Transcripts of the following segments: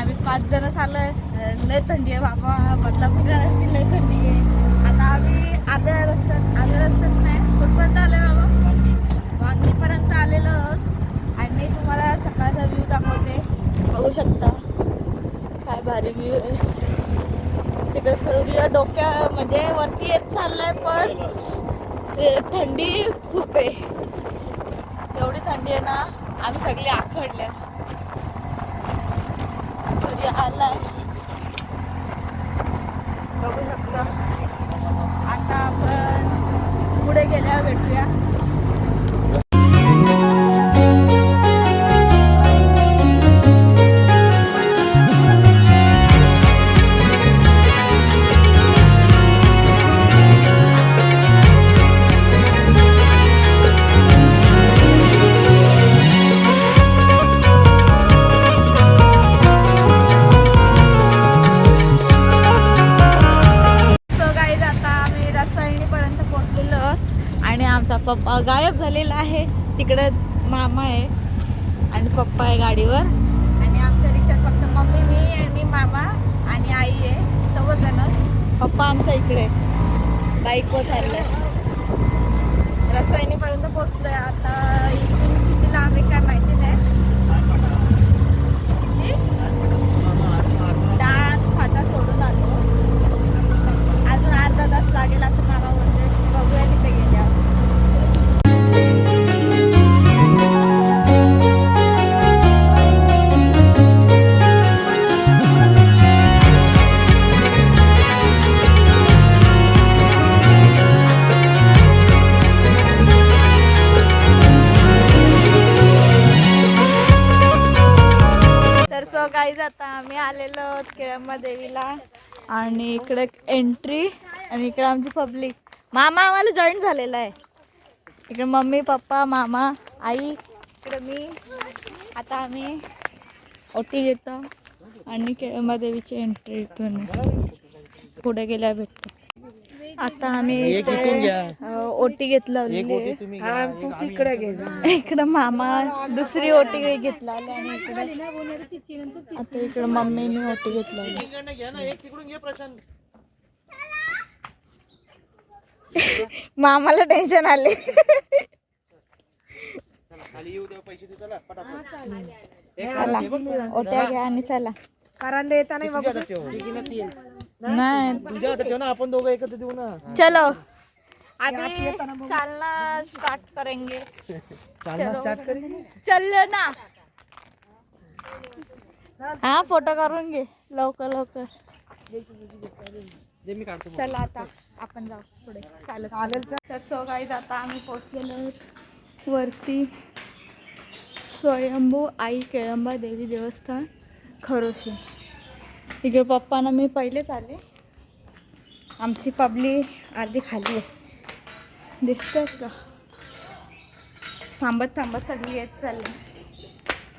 आम्ही पाच जण चाललोय. लय थंडी आहे बाबा. बदलापूर घराची लय थंडी आहे. आता आम्ही आदळ रस्त्यात आदळ रस्त्यात नाही. कुठपर्यंत आलोय बाबा? वांगणीपर्यंत आलेलो आहोत. आणि मी तुम्हाला सकाळचा व्ह्यू दाखवते. बघू शकता. काय भारी व्ह्यू आहे. तिकडे सूर्य डोक्या म्हणजे वरती येत चाललाय पण थंडी खूप आहे. एवढी थंडी आहे ना आम्ही सगळे आखडले सूर्य आलाय बघू शकतो. आता आपण पुढे गेल्यावर भेटूया. आहोत पप्पा गायब झालेला आहे. तिकडे मामा आहे आणि पप्पा आहे गाडीवर. आणि आमच्या रिक्षात फक्त मम्मी मी आणि मामा आणि आई आहे. चौघ जण. पप्पा आमच्या इकडे बाईक पोचायला रसायनीपर्यंत पोचलोय आता आणि इकडे एंट्री आणि इकडे आमची पब्लिक मामा आम्हाला जॉईन झालेला आहे. इकडे मम्मी पप्पा मामा आई इकडे मी. आता आम्ही ओटी घेतो आणि केळंबादेवीची एंट्री इथून पुढे गेल्या भेटतो. आता आम्ही ओटी घेतलं एक ओटी तुम्ही घ्या. तू तिकडे घे. इकडं मामा दुसरी ओटी घेतला आणि इकडे. आता इकडं मम्मीने ओटी घेतला इकडनं घ्या ना एक तिकडून घे प्रशांत. मामाला टेन्शन आले. खाली येऊ द्या पैसे दे चला ओट्या घ्या आणि चला. कारण देता नाही ठेव. नाही तुझ्या हातात ठेव ना आपण दोघं एकत्र देऊ ना. चलो. अभी चालना स्टार्ट करेंगे. चालना स्टार्ट करेंगे? चल ना. हा फोटो करून घे. लवकर लवकर. चला आता आपण जाऊ पुढे. चालत चालेल तर सो गाईज आता आम्ही पोचलेलो आहोत वरती. स्वयंभू आई केळंबा देवी देवस्थान खरोशी इकडे पप्पांना मी पहिलेच आले. आमची पबली अर्धी खाली आहे. दिसतात का? थांबत थांबत सगळी येत चालली.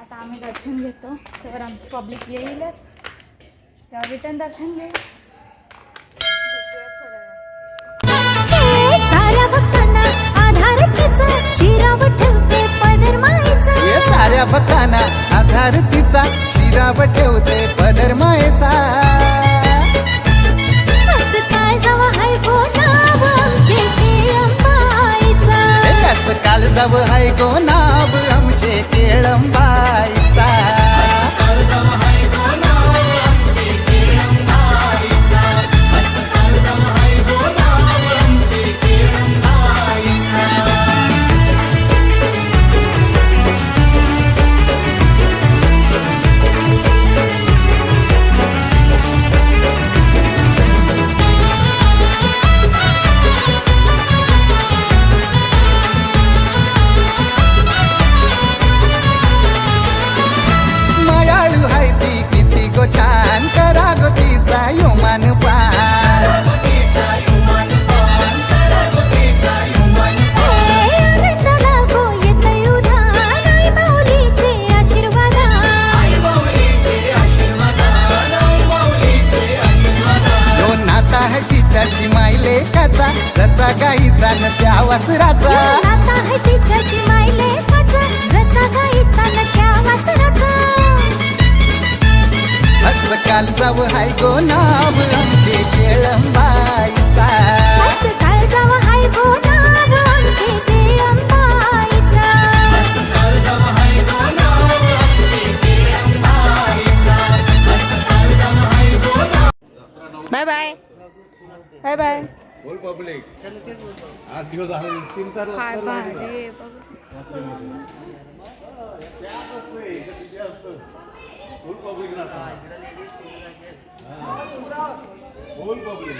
आता आम्ही दर्शन घेतो. तर आमची पब्लिक येईलच. तेव्हा रिटर्न दर्शन घेईल भेटूयात साऱ्या भक्तांना आधार तिचा. शिरावर ठेवते पदर मायेचा. काल जाव हाय गो नाव आमचे केळंबाईचा दिवस आहे तीन चार काय भारी आहे बघ. बोल पब्लिक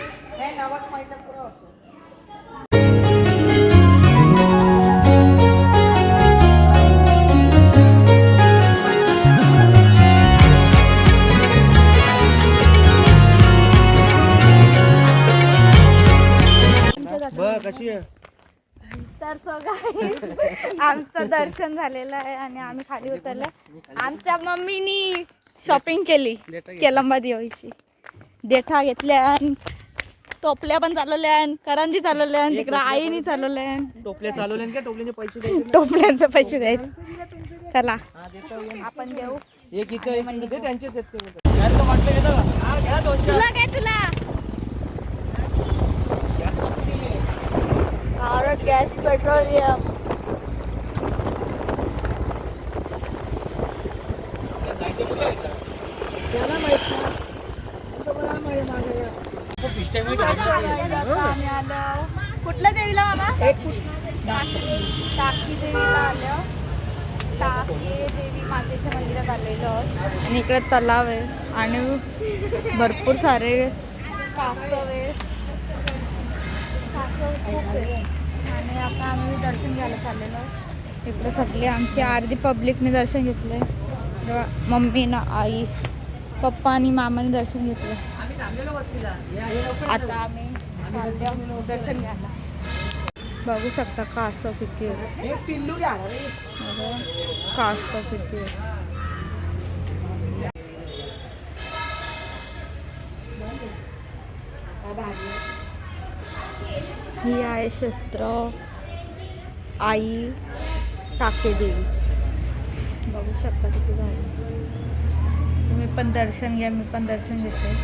कशी आहे? तर आमचं दर्शन झालेलं आहे आणि आम्ही खाली उतरलं आमच्या मम्मीनी शॉपिंग केली केलंबा देवाची देठा घेतल्या टोपल्या पण चालवल्या करंजी चालवल्या तिकडं आईनी चालवल्या टोपल्या चालवल्या का टोपल्याचे पैसे द्यायचे टोपल्यांचे पैसे द्यायचे. चला. आपण देऊ. एक इथं एक इथं. दे त्यांचेच आहेत ते बोलतात. घ्यायला वाटलं घेतं का? हा, भारत गॅस पेट्रोलियम. आम्ही आलो. कुठल्या देवीला मामा टाकी टाकी देवीला आलो. टाकी देवी मातेच्या मंदिरात आलेलो. आणि इकडे तलाव आहे. आणि भरपूर सारे कासव आहे. कासव खूप आहे आणि आता आम्ही दर्शन घ्यायला चाललेलो. इकडे सगळे आमची अर्धी पब्लिकने दर्शन घेतलंय तेव्हा मम्मी ना आई पप्पा आणि मामाने दर्शन घेतलं. आता आम्ही दर्शन घ्यायला. बघू शकता कासव किती आहे कासव किती आहे ही आहे शस्त्र आई टाके देवी बघू शकता किती भारी तुम्ही पण दर्शन घ्या मी पण दर्शन घेते.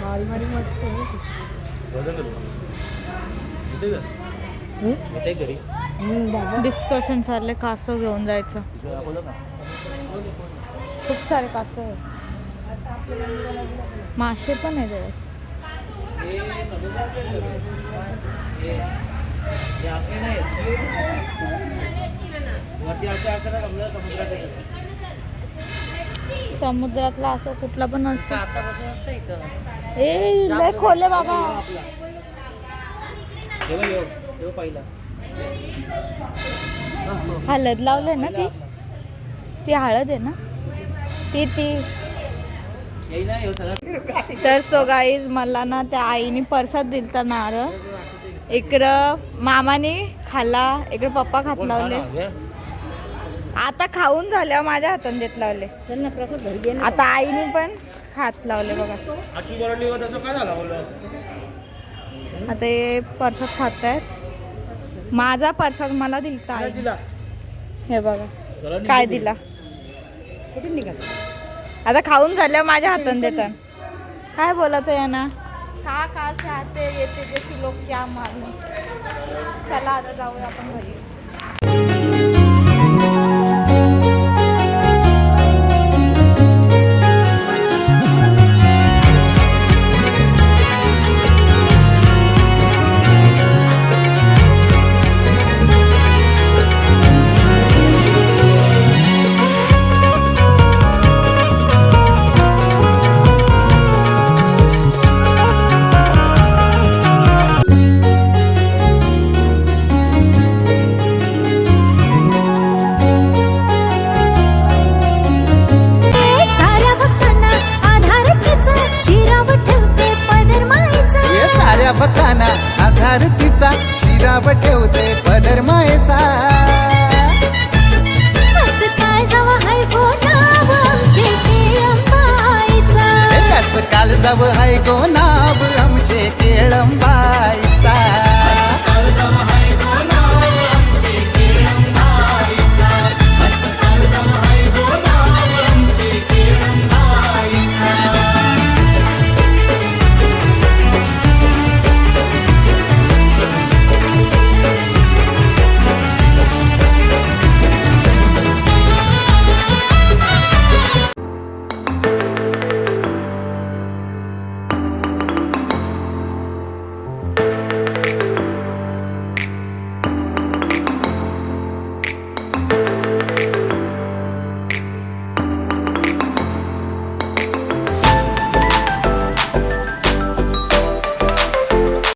भारी भारी मस्त आहे. ते घरी. हम्म, बाबा. डिस्कशन चाललंय कासव घेऊन जायचं. खूप सारे कासव आहेत. मासे पण आहेत त्याच्यात. हे. समुद्रातला असो कुठला पण असो. ए लय खोले बाबा हे बघ, हे बघ, हे बघ पहिला हळद लावले ना ती? ती हळद आहे ना? ती ती. येई ना हे सगळं. तर सो गाईज मला ना त्या आईने परसाद दिलता नारळ इकडं मामाने खाल्ला इकडे पप्पा खात लावले. आता खाऊन झाल्यावर माझ्या हाताने देत लावले. आता आईने पण हात लावले बघा अशी बरडली होता त्याचं काय झालं बोललं आता हे परसाद खात आहेत माझा परसाद मला दिलता दिला. हे बघा. काय दिला? कुठून निघाल? आता खाऊन झाल्यावर माझ्या हाताने देतात. काय बोलत आहे ना खा खा से आते येते जशी लोक क्या मारणे चला आता जाऊया आपण घरी.